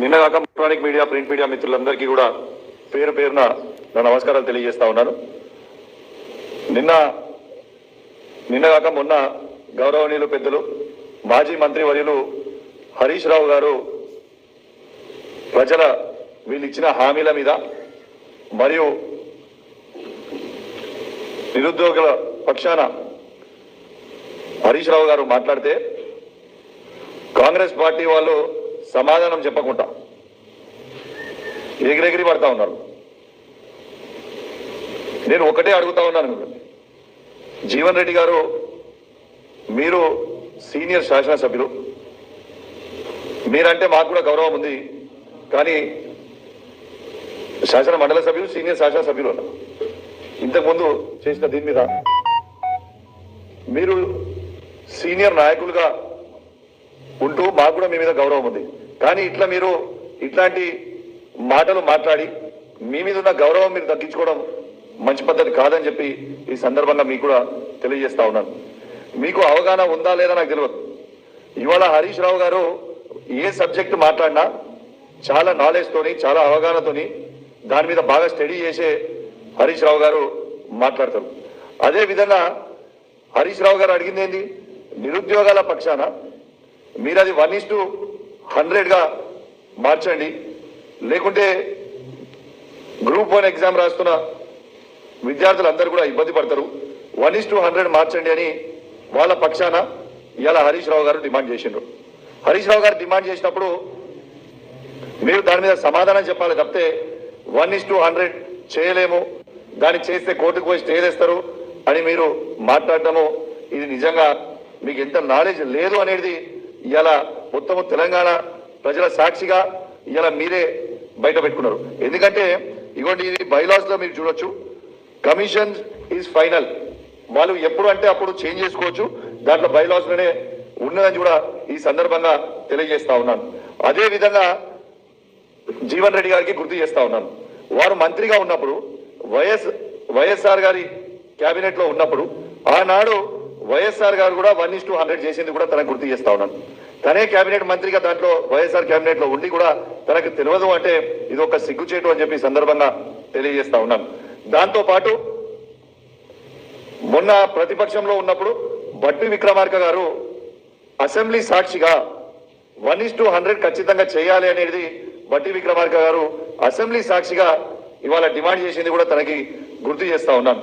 నిన్న కాక electronic media print media మిత్రులందరికీ కూడా పేరు పేరున నా నమస్కారాలు తెలియజేస్తా ఉన్నాను. నిన్న నిన్న కాక మొన్న గౌరవనీయులు పెద్దలు మాజీ మంత్రి వర్యులు హరీష్ రావు గారు ప్రజల వీళ్ళు ఇచ్చిన హామీల మీద మరియు నిరుద్యోగుల పక్షాన హరీష్ రావు గారు మాట్లాడితే కాంగ్రెస్ పార్టీ వాళ్ళు సమాధానం చెప్పకుండా ఎగిరెగిరి పడతా ఉన్నారు. నేను ఒకటే అడుగుతా ఉన్నాను మిమ్మల్ని. జీవన్ రెడ్డి గారు మీరు సీనియర్ శాసనసభ్యులు. మీరంటే మాకు కూడా గౌరవం ఉంది కానీ శాసన మండల సభ్యులు సీనియర్ శాసనసభ్యులు ఉన్నారు. ఇంతకుముందు చేసిన దీని మీద మీరు సీనియర్ నాయకులుగా ఉంటూ మాకు కూడా మీ మీద గౌరవం ఉంది. కానీ ఇట్లా మీరు ఇట్లాంటి మాటలు మాట్లాడి మీ మీద ఉన్న గౌరవం మీరు తగ్గించుకోవడం మంచి పద్ధతి కాదని చెప్పి ఈ సందర్భంగా మీకు కూడా తెలియజేస్తా ఉన్నాను. మీకు అవగాహన ఉందా లేదా నాకు తెలియదు. ఇవాళ హరీష్ రావు గారు ఏ సబ్జెక్ట్ మాట్లాడినా చాలా నాలెడ్జ్తోని చాలా అవగాహనతోని దాని మీద బాగా స్టడీ చేసే హరీష్ రావు గారు మాట్లాడతారు. అదే విధంగా హరీష్ రావు గారు అడిగింది ఏంది నిరుద్యోగాల పక్షాన మీరు అది వన్ ఇస్ టు హండ్రెడ్గా మార్చండి. లేకుంటే గ్రూప్ వన్ ఎగ్జామ్ రాస్తున్న విద్యార్థులందరూ కూడా ఇబ్బంది పడతారు. వన్ ఇస్ టు హండ్రెడ్ మార్చండి అని వాళ్ళ పక్షాన ఇలా హరీష్ రావు గారు డిమాండ్ చేసిండ్రు. హరీష్ రావు గారు డిమాండ్ చేసినప్పుడు మీరు దాని మీద సమాధానం చెప్పాలి తప్పితే వన్ ఇస్ టు హండ్రెడ్ చేయలేము. దాన్ని చేస్తే కోర్టుకు పోయి స్టే చేస్తారు అని మీరు మాట్లాడటము ఇది నిజంగా మీకు ఎంత నాలెడ్జ్ లేదు అనేది ఇవాళ మొత్తం తెలంగాణ ప్రజల సాక్షిగా ఇవాళ మీరే బయట పెట్టుకున్నారు. ఎందుకంటే ఇగోండి ఇది బైలాస్లో మీరు చూడొచ్చు కమిషన్ ఈజ్ ఫైనల్ వాళ్ళు ఎప్పుడు అంటే అప్పుడు చేంజ్ చేసుకోవచ్చు. దాంట్లో బైలాస్లోనే ఉన్నదని కూడా ఈ సందర్భంగా తెలియజేస్తా ఉన్నాను. అదే విధంగా జీవన్ రెడ్డి గారికి గుర్తు చేస్తా ఉన్నాను. వారు మంత్రిగా ఉన్నప్పుడు వైఎస్ వైఎస్ఆర్ గారి క్యాబినెట్లో లో ఉన్నప్పుడు ఆనాడు వైఎస్ఆర్ గారు కూడా వన్ ఇస్ టూ హండ్రెడ్ చేసింది కూడా తనకు గుర్తు చేస్తా ఉన్నాను. తనే కేబినెట్ మంత్రిగా దాంట్లో వైఎస్ఆర్ కేబినెట్లో ఉండి కూడా తనకు తెలియదు అంటే ఇది ఒక సిగ్గుచేటు అని చెప్పి సందర్భంగా తెలియజేస్తా ఉన్నాను. దాంతో పాటు మొన్న ప్రతిపక్షంలో ఉన్నప్పుడు బట్టి విక్రమార్క గారు అసెంబ్లీ సాక్షిగా వన్ ఇస్ టు హండ్రెడ్ ఖచ్చితంగా చేయాలి అనేది బట్టి విక్రమార్క గారు అసెంబ్లీ సాక్షిగా ఇవాళ డిమాండ్ చేసింది కూడా తనకి గుర్తు చేస్తా ఉన్నాను.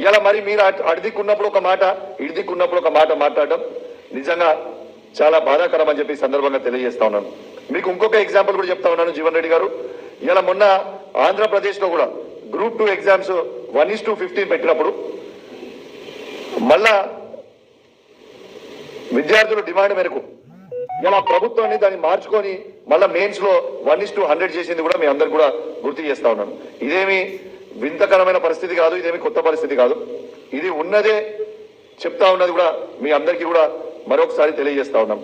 ఇవాళ మరి మీరు అడిదిక్కున్నప్పుడు ఒక మాట ఇడిదిక్కున్నప్పుడు ఒక మాట మాట్లాడడం నిజంగా చాలా బాధాకరం అని చెప్పి సందర్భంగా తెలియజేస్తా ఉన్నాను. మీకు ఇంకొక ఎగ్జాంపుల్ కూడా చెప్తా ఉన్నాను జీవన్ రెడ్డి గారు. ఇలా మొన్న ఆంధ్రప్రదేశ్లో కూడా group two exams one is two fifteen పెట్టినప్పుడు మళ్ళా విద్యార్థుల డిమాండ్ మేరకు ఇలా ప్రభుత్వాన్ని దాన్ని మార్చుకొని మళ్ళా మెయిన్స్లో వన్ ఇస్ టూ హండ్రెడ్ చేసింది కూడా మీ అందరు కూడా గుర్తు చేస్తా ఉన్నాను. ఇదేమి వింతకరమైన పరిస్థితి కాదు ఇదేమి కొత్త పరిస్థితి కాదు. ఇది ఉన్నదే చెప్తా ఉన్నది కూడా మీ అందరికీ కూడా మరొకసారి తెలియజేస్తా ఉన్నాం.